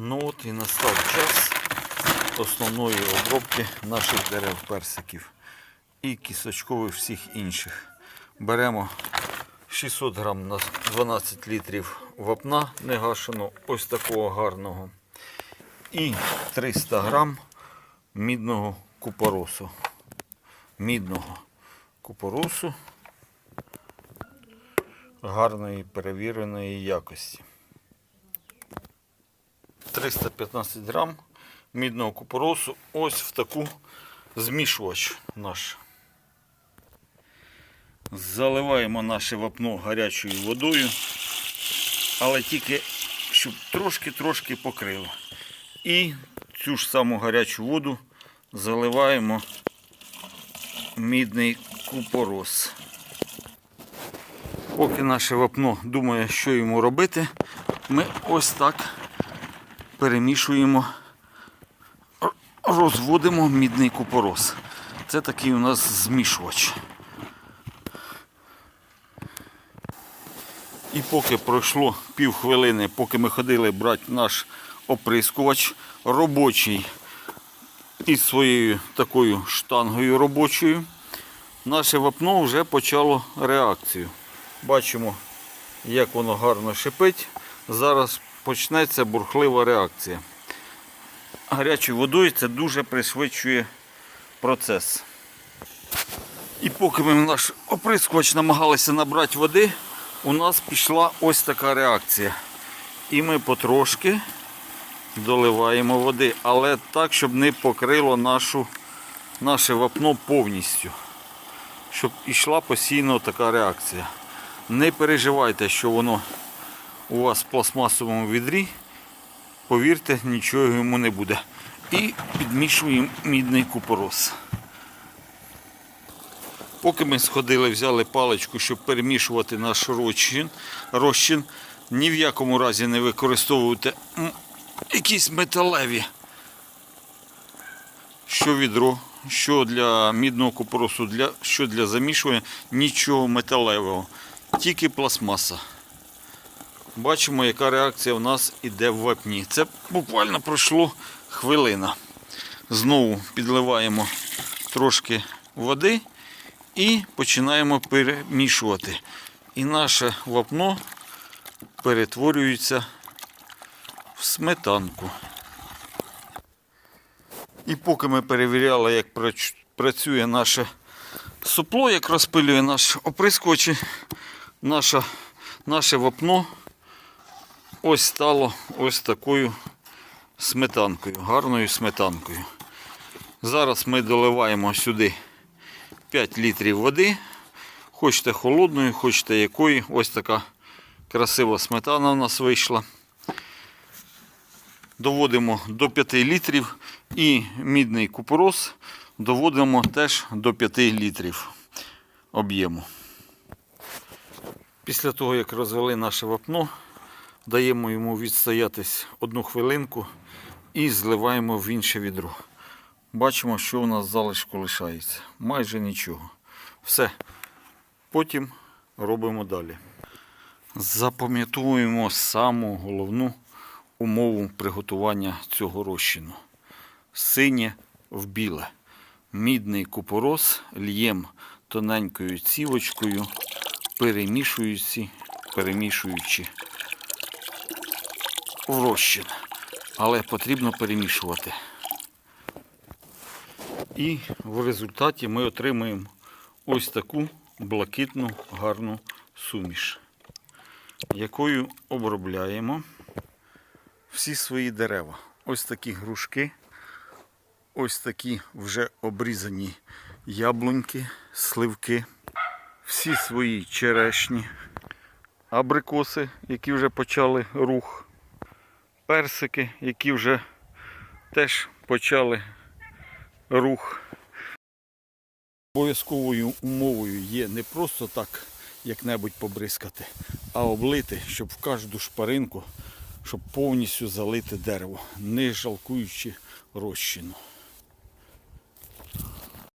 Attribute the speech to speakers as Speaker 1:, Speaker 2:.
Speaker 1: Ну от і настав час основної обробки наших дерев персиків і кісточкових всіх інших. Беремо 600 грам на 12 літрів вапна негашеного, ось такого гарного. І 300 грам мідного купоросу. Мідного купоросу гарної перевіреної якості. 315 грам мідного купоросу ось в таку змішувач наш. Заливаємо наше вапно гарячою водою, але тільки щоб трошки-трошки покрило. І цю ж саму гарячу воду заливаємо мідний купорос. Поки наше вапно думає, що йому робити, ми ось так перемішуємо, розводимо мідний купорос. Це такий у нас змішувач. І поки пройшло пів хвилини, поки ми ходили брати наш оприскувач робочий із своєю такою штангою робочою, наше вапно вже почало реакцію. Бачимо, як воно гарно шипить. Зараз почнеться бурхлива реакція. Гарячою водою це дуже пришвидшує процес. І поки ми наш оприскувач намагалися набрати води, у нас пішла ось така реакція. І ми потрошки доливаємо води, але так, щоб не покрило нашу, наше вапно повністю. Щоб йшла постійно така реакція. Не переживайте, що воно у вас в пластмасовому відрі. Повірте, нічого йому не буде. І підмішуємо мідний купорос. Поки ми сходили, взяли паличку, щоб перемішувати наш розчин, розчин ні в якому разі не використовуйте якісь металеві. Що відро, що для мідного купоросу, для, що для замішування, нічого металевого, тільки пластмаса. Бачимо, яка реакція в нас іде в вапні. Це буквально пройшло хвилина. Знову підливаємо трошки води і починаємо перемішувати. І наше вапно перетворюється в сметанку. І поки ми перевіряли, як працює наше супло, як розпилює наш оприскувач, наше, наше вапно ось стало ось такою сметанкою, гарною сметанкою. Зараз ми доливаємо сюди 5 літрів води. Хочете холодної, хочете якої. Ось така красива сметана у нас вийшла. Доводимо до 5 літрів і мідний купорос доводимо теж до 5 літрів об'єму. Після того, як розвели наше вапно, даємо йому відстоятись одну хвилинку і зливаємо в інше відро. Бачимо, що у нас залишку лишається. Майже нічого. Все. Потім робимо далі. Запам'ятовуємо саму головну умову приготування цього розчину. Синє в біле. Мідний купорос л'єм тоненькою цівочкою, перемішуючи, перемішуючи розчин. Але потрібно перемішувати. І в результаті ми отримаємо ось таку блакитну гарну суміш, якою обробляємо всі свої дерева. Ось такі грушки, ось такі вже обрізані яблуньки, сливки, всі свої черешні, абрикоси, які вже почали рух, персики, які вже теж почали рух. Обов'язковою умовою є не просто так як-небудь побризкати, а облити, щоб в кожну шпаринку, щоб повністю залити дерево, не жалкуючи розчину.